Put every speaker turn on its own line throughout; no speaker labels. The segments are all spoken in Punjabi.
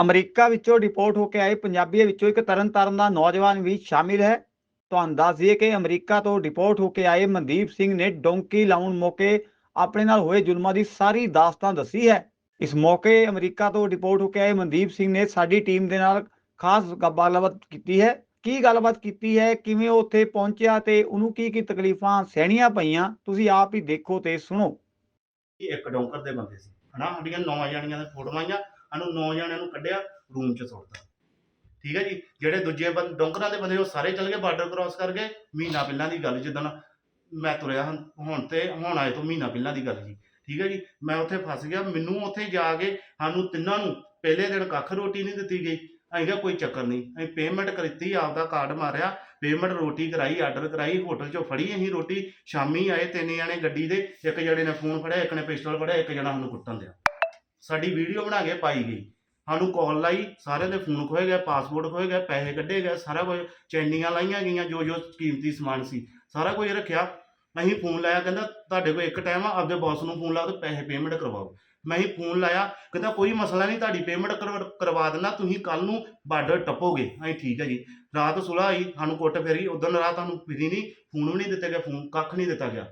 ਅਮਰੀਕਾ ਵਿੱਚੋਂ ਰਿਪੋਰਟ ਹੋ ਕੇ ਆਏ ਪੰਜਾਬੀਆਂ ਵਿੱਚੋਂ ਇੱਕ ਤਰਨਤਾਰਨ ਦਾ ਨੌਜਵਾਨ ਵੀ ਸ਼ਾਮਿਲ ਹੈ। ਤੁਹਾਨੂੰ ਦੱਸ ਦਈਏ ਕਿ ਅਮਰੀਕਾ ਤੋਂ ਰਿਪੋਰਟ ਹੋ ਕੇ ਆਏ ਮਨਦੀਪ ਸਿੰਘ ਨੇ ਡੋਂਕੀ ਲਾਉਣ ਮੌਕੇ ਆਪਣੇ ਨਾਲ ਹੋਏ ਜ਼ੁਲਮਾਂ ਦੀ ਸਾਰੀ ਦਾਸਤਾਨ ਦੱਸੀ ਹੈ। ਇਸ ਮੌਕੇ ਅਮਰੀਕਾ ਤੋਂ ਰਿਪੋਰਟ ਹੋ ਕੇ ਆਏ ਮਨਦੀਪ ਸਿੰਘ ਨੇ ਸਾਡੀ ਟੀਮ ਦੇ ਨਾਲ ਖਾਸ ਗੱਲਬਾਤ ਕੀਤੀ ਹੈ। ਕੀ ਗੱਲਬਾਤ ਕੀਤੀ ਹੈ, ਕਿਵੇਂ ਉਹ ਉੱਥੇ ਪਹੁੰਚਿਆ ਤੇ ਉਹਨੂੰ ਕੀ ਕੀ ਤਕਲੀਫਾਂ ਸਹਿਣੀਆਂ ਪਈਆਂ, ਤੁਸੀਂ ਆਪ ਹੀ ਦੇਖੋ ਤੇ ਸੁਣੋ।
ਇੱਕ ਡੌਂਕਰ ਦੇ ਬੰਦੇ ਸੀ, ਹਨਾ, ਸਾਡੀਆਂ ਨੌ ਜਾਣੀਆਂ ਦੇ ਫੋਟੋਆਂ ਆਈਆਂ ਸਾਨੂੰ ਨੌ ਜਾਣਿਆਂ ਨੂੰ ਕੱਢਿਆ ਰੂਮ 'ਚ ਸੁੱਟਤਾ। ਠੀਕ ਹੈ ਜੀ? ਜਿਹੜੇ ਦੂਜੇ ਬੰਦੇ ਡੋਂਕਰਾਂ ਦੇ ਬੰਦੇ ਉਹ ਸਾਰੇ ਚਲ ਗਏ ਬਾਰਡਰ ਕ੍ਰਾਸ ਕਰ ਗਏ ਮਹੀਨਾ ਪਹਿਲਾਂ ਦੀ ਗੱਲ ਜਿੱਦਣ ਮੈਂ ਤੁਰਿਆ ਹਾਂ, ਹੁਣ ਤੇ ਹੁਣ ਆਏ ਤੋਂ ਮਹੀਨਾ ਪਹਿਲਾਂ ਦੀ ਗੱਲ ਜੀ। ਠੀਕ ਹੈ ਜੀ? ਮੈਂ ਉੱਥੇ ਫਸ ਗਿਆ ਮੈਨੂੰ ਉੱਥੇ ਜਾ ਕੇ ਸਾਨੂੰ ਤਿੰਨਾਂ ਨੂੰ ਪਹਿਲੇ ਦਿਨ ਕੱਖ ਰੋਟੀ ਨਹੀਂ ਦਿੱਤੀ ਗਈ। ਅਸੀਂ ਕਿਹਾ ਕੋਈ ਚੱਕਰ ਨਹੀਂ ਅਸੀਂ ਪੇਮੈਂਟ ਕਰੀਤੀ ਆਪਦਾ ਕਾਰਡ ਮਾਰਿਆ ਪੇਮੈਂਟ ਰੋਟੀ ਕਰਾਈ ਆਰਡਰ ਕਰਾਈ ਹੋਟਲ 'ਚੋਂ ਫੜੀ ਅਸੀਂ ਰੋਟੀ ਸ਼ਾਮੀ ਆਏ ਤਿੰਨ ਜਣੇ ਗੱਡੀ ਦੇ ਇੱਕ ਜਣੇ ਨੇ ਫੋਨ ਫੜਿਆ ਇੱਕ ਨੇ ਪਿਸਟਲ ਫੜਿਆ ਇੱਕ ਜਣਾ ਸਾਨੂੰ ਕੁੱਟਣ ਦਿਆ। ਸਾਡੀ ਵੀਡੀਓ ਬਣਾ ਕੇ ਪਾਈ ਗਈ। ਸਾਨੂੰ ਕਾਲ ਲਾਈ, ਸਾਰਿਆਂ ਦੇ ਫੋਨ ਖੋਏ ਗਏ ਪਾਸਪੋਰਟ ਖੋਏ ਗਏ, ਪੈਸੇ ਕੱਢੇ ਗਏ, ਸਾਰਾ ਕੁਝ ਚੈਨੀਆਂ ਲਾਈਆਂ ਗਈਆਂ, ਜੋ ਜੋ ਕੀਮਤੀ ਸਮਾਨ ਸੀ, ਸਾਰਾ ਕੁਝ ਰੱਖਿਆ। ਅਸੀਂ ਫੋਨ ਲਾਇਆ, ਕਹਿੰਦਾ ਤੁਹਾਡੇ ਕੋਲ ਇੱਕ ਟਾਈਮ ਆ, ਆਪਦੇ ਬੌਸ ਨੂੰ ਫੋਨ ਲਾਓ ਤੇ ਪੈਸੇ ਪੇਮੈਂਟ ਕਰਵਾਓ। ਮੈਂ ਹੀ ਫੋਨ ਲਾਇਆ, ਕਹਿੰਦਾ ਕੋਈ ਮਸਲਾ ਨਹੀਂ, ਤੁਹਾਡੀ ਪੇਮੈਂਟ ਕਰਵਾ ਦਿੰਦਾ, ਤੁਸੀਂ ਕੱਲ ਨੂੰ ਬਾਰਡਰ ਟੱਪੋਗੇ। ਅਸੀਂ ਠੀਕ ਹੈ ਜੀ। ਰਾਤ ਸੁਲਾਹ ਆਈ, ਸਾਨੂੰ ਕੁੱਟ ਫੇਰੀ, ਉਦੋਂ ਰਾਤ ਸਾਨੂੰ ਫਿਰੀ ਨਹੀਂ, ਫੋਨ ਵੀ ਨਹੀਂ ਦਿੱਤੇ ਗਏ, ਫੋਨ ਕੱਖ ਨਹੀਂ ਦਿੱਤਾ ਗਿਆ।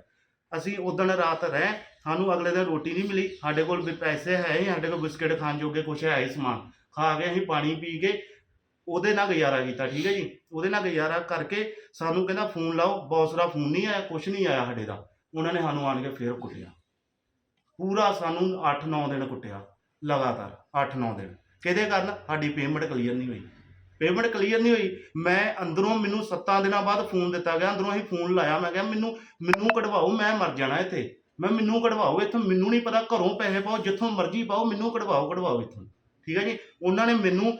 ਅਸੀਂ ਉਦੋਂ ਰਾਤ ਰਹਿ ਸਾਨੂੰ ਅਗਲੇ ਦਿਨ ਰੋਟੀ ਨਹੀਂ ਮਿਲੀ। ਸਾਡੇ ਕੋਲ ਵੀ ਪੈਸੇ ਹੈ ਹੀ, ਸਾਡੇ ਕੋਲ ਬਿਸਕਟ ਖਾਣ ਜੋਗੇ ਕੁਛ ਹੈ ਹੀ ਸਮਾਨ। ਖਾ ਕੇ ਅਸੀਂ ਪਾਣੀ ਪੀ ਕੇ ਉਹਦੇ ਨਾਲ ਗੁਜ਼ਾਰਾ ਕੀਤਾ, ਠੀਕ ਹੈ ਜੀ? ਉਹਦੇ ਨਾਲ ਗੁਜ਼ਾਰਾ ਕਰਕੇ ਸਾਨੂੰ ਕਹਿੰਦਾ, ਫੋਨ ਲਾਓ ਬੌਸ ਦਾ ਫੋਨ ਨਹੀਂ ਆਇਆ, ਕੁਛ ਨਹੀਂ ਆਇਆ ਸਾਡੇ ਦਾ। ਉਹਨਾਂ ਨੇ ਸਾਨੂੰ ਆਣ ਕੇ ਫੇਰ ਕੁੱਟਿਆ। ਪੂਰਾ ਸਾਨੂੰ 8-9 ਦਿਨ ਕੁੱਟਿਆ, ਲਗਾਤਾਰ 8-9 ਦਿਨ। ਕਿਹਦੇ ਕਾਰਨ? ਸਾਡੀ ਪੇਮੈਂਟ ਕਲੀਅਰ ਨਹੀਂ ਹੋਈ। ਪੇਮੈਂਟ ਕਲੀਅਰ ਨਹੀਂ ਹੋਈ। ਮੈਂ ਅੰਦਰੋਂ ਮੈਨੂੰ 7 ਦਿਨਾਂ ਬਾਅਦ ਫੋਨ ਦਿੱਤਾ ਗਿਆ। ਅੰਦਰੋਂ ਅਸੀਂ ਫੋਨ ਲਾਇਆ, ਮੈਂ ਕਿਹਾ, ਮੈਨੂੰ ਮੈਨੂੰ ਕਢਵਾਓ, ਮੈਂ ਮਰ ਜਾਣਾ ਇੱਥੇ। ਮੈਂ ਮੈਨੂੰ ਕਢਵਾਓ ਇੱਥੋਂ, ਮੈਨੂੰ ਨਹੀਂ ਪਤਾ ਘਰੋਂ ਪੈਸੇ ਪਾਓ, ਜਿੱਥੋਂ ਮਰਜ਼ੀ ਪਾਓ, ਮੈਨੂੰ ਕਢਵਾਓ ਕਢਵਾਓ ਇੱਥੋਂ। ਠੀਕ ਹੈ ਜੀ? ਉਹਨਾਂ ਨੇ ਮੈਨੂੰ,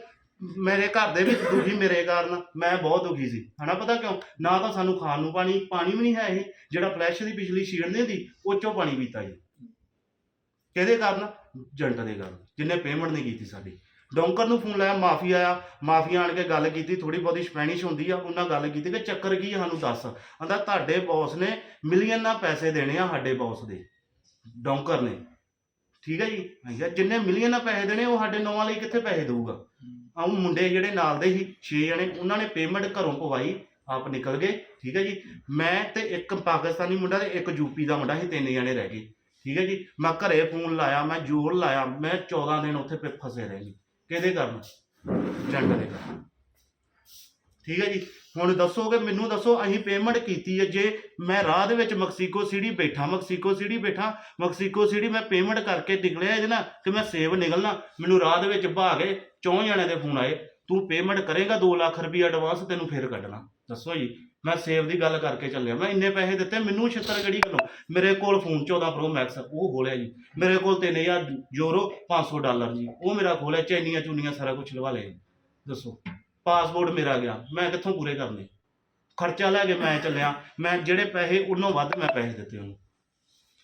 ਮੇਰੇ ਘਰ ਦੇ ਵਿੱਚ ਦੁਖੀ ਮੇਰੇ ਕਾਰਨ ਮੈਂ ਬਹੁਤ ਦੁਖੀ ਸੀ। ਹਨਾ ਪਤਾ ਕਿਉਂ? ਨਾ ਤਾਂ ਸਾਨੂੰ ਖਾਣ ਨੂੰ ਪਾਣੀ ਪਾਣੀ ਵੀ ਨਹੀਂ ਹੈ ਇਹ, ਜਿਹੜਾ ਫਲੈਸ਼ ਦੀ ਪਿਛਲੀ ਸ਼ੀਟ ਨਹੀਂ ਹੁੰਦੀ, ਉਹ ਚੋਂ ਪਾਣੀ ਪੀਤਾ ਜੀ। ਕਿਹਦੇ ਕਾਰਨ? ਜੰਟ ਦੇ ਕਾਰਨ ਜਿੰਨੇ ਪੇਮੈਂਟ ਨਹੀਂ ਕੀਤੀ ਸਾਡੀ। ਡੋਂਕਰ ਨੂੰ ਫੋਨ ਲਾਇਆ, ਮਾਫੀ ਆਇਆ ਮਾਫੀਆ ਆਣ ਕੇ ਗੱਲ ਕੀਤੀ ਥੋੜੀ ਬਹੁਤੀ ਸਪੈਨਿਸ਼ ਹੁੰਦੀ ਆ, ਉਹਨਾਂ ਗੱਲ ਕੀਤੀ ਕਿ ਚੱਕਰ ਕੀ ਆ ਸਾਨੂੰ ਦੱਸ। ਕਹਿੰਦਾ, ਤੁਹਾਡੇ ਬੌਸ ਨੇ ਮਿਲੀਅਨ ਨਾਲ ਪੈਸੇ ਦੇਣੇ ਆ ਸਾਡੇ ਬੌਸ ਦੇ। ਡੋਂਕਰ ਨੇ। ਠੀਕ ਹੈ ਜੀ? ਮੈਂ ਕਿਹਾ, ਜਿੰਨੇ ਮਿਲੀਅਨ ਨਾਲ ਪੈਸੇ ਦੇਣੇ, ਉਹ ਸਾਡੇ ਨੌਵਾਂ ਲਈ ਕਿੱਥੇ ਪੈਸੇ ਦੇਊਗਾ? ਆਹ ਮੁੰਡੇ ਜਿਹੜੇ ਨਾਲ ਦੇ ਸੀ 6 ਜਣੇ, ਉਹਨਾਂ ਨੇ ਪੇਮੈਂਟ ਘਰੋਂ ਪਵਾਈ, ਆਪ ਨਿਕਲ ਗਏ। ਠੀਕ ਹੈ ਜੀ? ਮੈਂ ਤੇ ਇੱਕ ਪਾਕਿਸਤਾਨੀ ਮੁੰਡਾ ਤੇ ਇੱਕ ਯੂਪੀ ਦਾ ਮੁੰਡਾ ਸੀ, ਤਿੰਨ ਜਣੇ ਰਹਿ ਗਏ। ਠੀਕ ਹੈ ਜੀ? ਮੈਂ ਘਰੇ ਫੋਨ ਲਾਇਆ, ਮੈਂ ਜ਼ੋਰ ਲਾਇਆ, ਮੈਂ 14 ਦਿਨ ਉੱਥੇ ਫਿਰ ਫਸੇ ਰਹੇ ਜੀ। ਕਿਹਦੇ ਕਾਰਨ ਜੰਟ ਦੇ ਕਾਰਨ ਠੀਕ ਹੈ ਜੀ? ਹੁਣ ਦੱਸੋਗੇ ਮੈਨੂੰ ਦੱਸੋ, ਅਸੀਂ ਪੇਮੈਂਟ ਕੀਤੀ ਹੈ ਜੇ ਮੈਂ ਰਾਹ ਦੇ ਵਿੱਚ ਮੈਕਸੀਕੋ ਸਿਟੀ ਬੈਠਾ ਮੈਕਸੀਕੋ ਸਿਟੀ ਬੈਠਾ ਮੈਕਸੀਕੋ ਸਿਟੀ ਮੈਂ ਪੇਮੈਂਟ ਕਰਕੇ ਨਿਕਲਿਆ ਇਹਦੇ ਨਾਲ ਕਿ ਮੈਂ ਸੇਵ ਨਿਕਲਣਾ। ਮੈਨੂੰ ਰਾਹ ਦੇ ਵਿੱਚ ਭਾ ਕੇ ਚੌਂ ਜਣਿਆਂ ਦੇ ਫੋਨ ਆਏ। ਤੂੰ ਪੇਮੈਂਟ ਕਰੇਗਾ 2 ਲੱਖ ਰੁਪਏ ਐਡਵਾਂਸ ਤੈਨੂੰ ਫੇਰ ਕੱਢਣਾ। ਦੱਸੋ ਜੀ, ਮੈਂ ਸੇਵ ਦੀ ਗੱਲ ਕਰਕੇ ਚੱਲਿਆ। ਮੈਂ ਇੰਨੇ ਪੈਸੇ ਦਿੱਤੇ, ਮੈਨੂੰ ਛਿੱਤਰ ਕਿਹੜੀ ਗੱਲੋਂ? ਮੇਰੇ ਕੋਲ ਫੋਨ 14 ਪ੍ਰੋ ਮੈਕਸ ਉਹ ਖੋਲਿਆ ਜੀ। ਮੇਰੇ ਕੋਲ 3000 ਯੂਰੋ 500 ਡਾਲਰ ਜੀ। ਉਹ ਮੇਰਾ ਖੋਲਿਆ, ਚੈਨੀਆਂ ਚੂਨੀਆਂ ਸਾਰਾ ਕੁਝ ਲਵਾ ਲਿਆ ਜੀ। ਦੱਸੋ ਪਾਸਪੋਰਟ ਮੇਰਾ ਗਿਆ। ਮੈਂ ਕਿੱਥੋਂ ਪੂਰੇ ਕਰਨੇ? ਖਰਚਾ ਲੈ ਕੇ ਮੈਂ ਚੱਲਿਆ। ਮੈਂ ਜਿਹੜੇ ਪੈਸੇ, ਉਹਨੋਂ ਵੱਧ ਮੈਂ ਪੈਸੇ ਦਿੱਤੇ ਉਹਨੂੰ।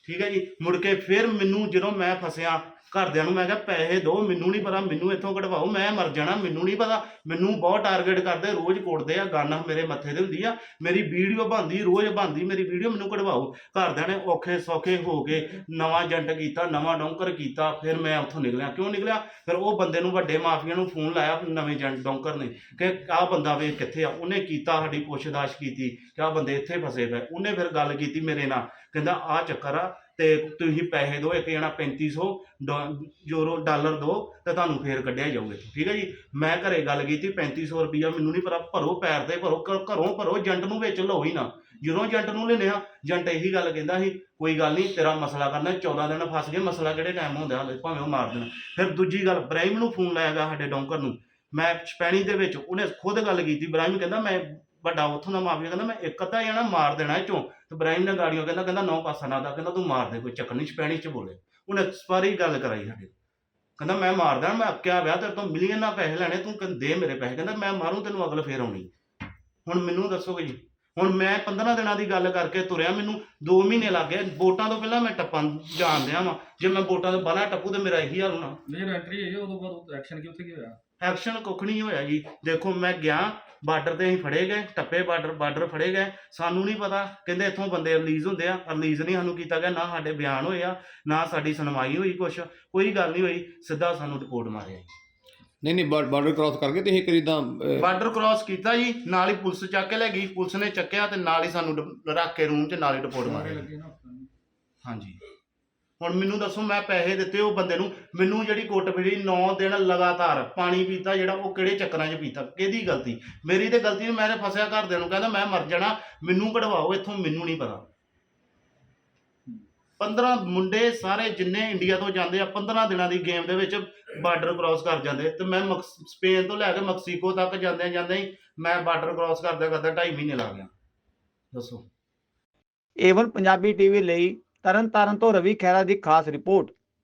ਠੀਕ ਹੈ ਜੀ? ਮੁੜ ਕੇ ਫਿਰ ਮੈਨੂੰ ਜਦੋਂ ਮੈਂ ਫਸਿਆ ਘਰਦਿਆਂ ਨੂੰ ਮੈਂ ਕਿਹਾ ਪੈਸੇ ਦਿਓ ਮੈਨੂੰ ਨਹੀਂ ਪਤਾ, ਮੈਨੂੰ ਇੱਥੋਂ ਕਢਵਾਓ, ਮੈਂ ਮਰ ਜਾਣਾ, ਮੈਨੂੰ ਨਹੀਂ ਪਤਾ। ਮੈਨੂੰ ਬਹੁਤ ਟਾਰਗੇਟ ਕਰਦੇ, ਰੋਜ਼ ਕੋਟਦੇ ਆ ਗਾਨਾ ਮੇਰੇ ਮੱਥੇ ਤੇ ਹੁੰਦੀ ਆ ਮੇਰੀ ਵੀਡੀਓ ਬਣਦੀ, ਰੋਜ਼ ਬਣਦੀ, ਮੇਰੀ ਵੀਡੀਓ ਮੈਨੂੰ ਕਢਵਾਓ। ਘਰਦਿਆਂ ਨੇ ਔਖੇ ਸੌਖੇ ਹੋ ਕੇ ਨਵਾਂ ਏਜੰਟ ਕੀਤਾ, ਨਵਾਂ ਡੌਂਕਰ ਕੀਤਾ, ਫਿਰ ਮੈਂ ਉੱਥੋਂ ਨਿਕਲਿਆ। ਕਿਉਂ ਨਿਕਲਿਆ? ਫਿਰ ਉਹ ਬੰਦੇ ਨੂੰ ਵੱਡੇ ਮਾਫੀਆਂ ਨੂੰ ਫੋਨ ਲਾਇਆ ਨਵੇਂ ਏਜੰਟ ਡੌਂਕਰ ਨੇ ਕਿ ਆਹ ਬੰਦਾ ਵੇ ਕਿੱਥੇ ਆ? ਉਹਨੇ ਕੀਤਾ ਸਾਡੀ ਪੁੱਛਦਾਛ ਕੀਤੀ ਕਿ ਆਹ ਬੰਦੇ ਇੱਥੇ ਫਸੇ ਪਏ। ਉਹਨੇ ਫਿਰ ਗੱਲ ਕੀਤੀ ਮੇਰੇ ਨਾਲ। ਕਹਿੰਦਾ, ਆਹ ਚੱਕਰ ਆ ਤੇ ਤੁਸੀਂ ਪੈਸੇ ਦਿਓ ਇੱਕ ਜਣਾ 3500 ਡੋ- ਯੂਰੋ, ਡਾਲਰ ਦਿਓ ਤੇ ਤੁਹਾਨੂੰ ਫੇਰ ਕੱਢਿਆ ਜਾਊਗਾ। ਠੀਕ ਹੈ ਜੀ? ਮੈਂ ਘਰੇ ਗੱਲ ਕੀਤੀ 3500 ਰੁਪਈਆ ਮੈਨੂੰ ਨਹੀਂ ਪਤਾ, ਭਰੋ ਪੈਰ ਤੇ, ਭਰੋ ਘਰੋਂ ਭਰੋ, ਏਜੰਟ ਨੂੰ ਵਿੱਚ ਲਓ ਹੀ ਨਾ। ਜਦੋਂ ਏਜੰਟ ਨੂੰ ਲੈਨੇ ਆ ਏਜੰਟ ਇਹੀ ਗੱਲ ਕਹਿੰਦਾ ਸੀ, ਕੋਈ ਗੱਲ ਨਹੀਂ ਤੇਰਾ ਮਸਲਾ ਕਰਨਾ 14 ਦਿਨ ਫਸ ਗਏ, ਮਸਲਾ ਕਿਹੜੇ ਟਾਈਮ ਹੁੰਦਾ, ਹਾਲੇ ਭਾਵੇਂ ਉਹ ਮਾਰ ਦੇਣ। ਫਿਰ ਦੂਜੀ ਗੱਲ ਇਬਰਾਹਿਮ ਨੂੰ ਫੋਨ ਲਾਇਆ ਗਿਆ ਸਾਡੇ ਡੌਂਕਰ ਨੂੰ। ਮੈਂ ਸਪੈਣੀ ਦੇ ਵਿੱਚ ਉਹਨੇ ਖੁਦ ਗੱਲ ਕੀਤੀ ਇਬਰਾਹਿਮ ਕਹਿੰਦਾ, ਮੈਂ ਵੱਡਾ ਉੱਥੋਂ ਦਾ ਮਾਫੀਆ, ਕਹਿੰਦਾ ਮੈਂ ਇੱਕ ਅੱਧਾ ਜਣਾ ਮਾਰ ਦੇਣਾ ਇਹ ਚੋਂ ਤੇ ਇਬਰਾਹਿਮ ਨੇ ਗਾੜੀਆਂ ਕਹਿੰਦਾ ਕਹਿੰਦਾ ਨੌ ਪਾਸਾ ਨਾ ਦਾ ਕਹਿੰਦਾ ਤੂੰ ਮਾਰ ਦੇ, ਕੋਈ ਚੱਕਰ ਨਹੀਂ ਸਪੈਨਿਸ਼ ਚ ਬੋਲੇ। ਉਹਨੇ ਸਾਰੀ ਗੱਲ ਕਰਾਈ ਸਾਡੇ ਕਹਿੰਦਾ, ਮੈਂ ਮਾਰ ਮੈਂ ਅੱਕਿਆ ਵਿਆਹ ਤੇਰੇ ਤੋਂ ਮਿਲੀਅਨ ਨਾਲ ਪੈਸੇ ਲੈਣੇ, ਤੂੰ ਕਹਿੰਦਾ ਮੇਰੇ ਪੈਸੇ। ਕਹਿੰਦਾ, ਮੈਂ ਮਾਰੂੰ, ਤੈਨੂੰ ਅਗਲ ਫੇਰ ਆਉਣੀ। ਹੁਣ ਮੈਨੂੰ ਦੱਸੋਗੇ ਜੀ। ਹੁਣ ਮੈਂ 15 ਦਿਨਾਂ ਦੀ ਗੱਲ ਕਰਕੇ ਤੁਰਿਆ, ਮੈਨੂੰ 2 ਮਹੀਨੇ ਲੱਗ ਗਏ। ਵੋਟਾਂ ਤੋਂ ਪਹਿਲਾਂ ਮੈਂ ਟੱਪਾਂ ਜਾਣ ਦਿਆਂ ਵਾਂ। ਜੇ ਮੈਂ ਵੋਟਾਂ ਤੋਂ ਬਾਹਰ ਟੱਪੂ, ਤੇ ਮੇਰਾ ਇਹੀ ਹਾਲ ਹੋਣਾ।
ਮੇਜਰ ਐਂਟਰੀ ਹੋਈ ਉਦੋਂ ਬਾਅਦ ਐਕਸ਼ਨ ਕੀ, ਉੱਥੇ
ਐਕਸ਼ਨ ਕੁੱਖ ਨਹੀਂ ਹੋਇਆ ਜੀ। ਦੇਖੋ ਮੈਂ ਗਿਆ ਬਾਰਡਰ ਤੇ ਅਸੀਂ ਫੜੇ ਗਏ ਟੱਪੇ ਬਾਰਡਰ ਬਾਰਡਰ ਫੜੇ ਗਏ। ਸਾਨੂੰ ਨਹੀਂ ਪਤਾ ਕਹਿੰਦੇ ਇੱਥੋਂ ਬੰਦੇ ਰਿਲੀਜ਼ ਹੁੰਦੇ ਆ। ਰਿਲੀਜ਼ ਨਹੀਂ ਸਾਨੂੰ ਕੀਤਾ ਗਿਆ ਨਾ ਸਾਡੇ ਬਿਆਨ ਹੋਏ ਆ ਨਾ ਸਾਡੀ ਸੁਣਵਾਈ ਹੋਈ ਕੁਛ। ਕੋਈ ਗੱਲ ਨਹੀਂ ਹੋਈ ਸਿੱਧਾ ਸਾਨੂੰ ਰਿਪੋਰਟ ਮਾਰਿਆ ਜੀ।
ਨਹੀਂ ਨਹੀਂ ਬਾਰਡਰ ਕ੍ਰਾਸ ਕਰਕੇ ਤੇ ਇਹ ਕਰੀਦਾ
ਬਾਰਡਰ ਕ੍ਰਾਸ ਕੀਤਾ ਜੀ ਨਾਲ ਹੀ ਪੁਲਿਸ ਚੱਕ ਕੇ ਲੈ ਗਈ। ਪੁਲਿਸ ਨੇ ਚੱਕਿਆ ਤੇ ਨਾਲ ਹੀ ਸਾਨੂੰ ਰੱਖ ਕੇ ਰੂਮ 'ਚ ਨਾਲ ਹੀ ਡਿਪੋਰਟ
ਮਾਰੇ।
ਮਾਰਿਆ। ਹਾਂਜੀ। ਹੁਣ ਮੈਨੂੰ ਦੱਸੋ, ਮੈਂ ਪੈਸੇ ਦਿੱਤੇ ਉਹ ਬੰਦੇ ਨੂੰ, ਮੈਨੂੰ ਜਿਹੜੀ ਕੁੱਟ ਫਿਰੀ 9 ਦਿਨ ਲਗਾਤਾਰ ਪਾਣੀ ਪੀਤਾ ਜਿਹੜਾ ਉਹ ਕਿਹੜੇ ਚੱਕਰਾਂ 'ਚ ਪੀਤਾ? ਕਿਹਦੀ ਗਲਤੀ? ਮੇਰੀ ਤੇ ਗਲਤੀ ਨਹੀਂ, ਮੈਂ ਤੇ ਫਸਿਆ ਘਰਦਿਆਂ ਨੂੰ, ਕਹਿੰਦਾ ਮੈਂ ਮਰ ਜਾਣਾ, ਮੈਨੂੰ ਕਢਵਾਓ, ਇੱਥੋਂ ਮੈਨੂੰ ਨਹੀਂ ਪਤਾ। 15 ਮੁੰਡੇ ਸਾਰੇ ਜਿੰਨੇ ਇੰਡੀਆ ਤੋਂ ਜਾਂਦੇ ਆ 15 ਦਿਨਾਂ ਦੀ ਗੇਮ ਦੇ ਵਿੱਚ ਬਾਰਡਰ ਕ੍ਰਾਸ ਕਰ ਜਾਂਦੇ, ਤੇ ਮੈਂ ਮਕਸ- ਸਪੇਨ ਤੋਂ ਲੈ ਕੇ ਮੈਕਸੀਕੋ ਤੱਕ ਜਾਂਦੇ ਜਾਂਦੇ ਹੀ ਮੈਂ ਬਾਰਡਰ ਕ੍ਰਾਸ ਕਰਦਾ ਕਰਦਾ 2.5 ਮਹੀਨੇ ਲੱਗ ਗਿਆ। ਦੱਸੋ।
ਏਵਨ ਪੰਜਾਬੀ ਟੀਵੀ ਲਈ ਤਰਨਤਾਰਨ ਤੋਂ ਰਵੀ ਖਹਿਰਾ ਦੀ ਖਾਸ ਰਿਪੋਰਟ।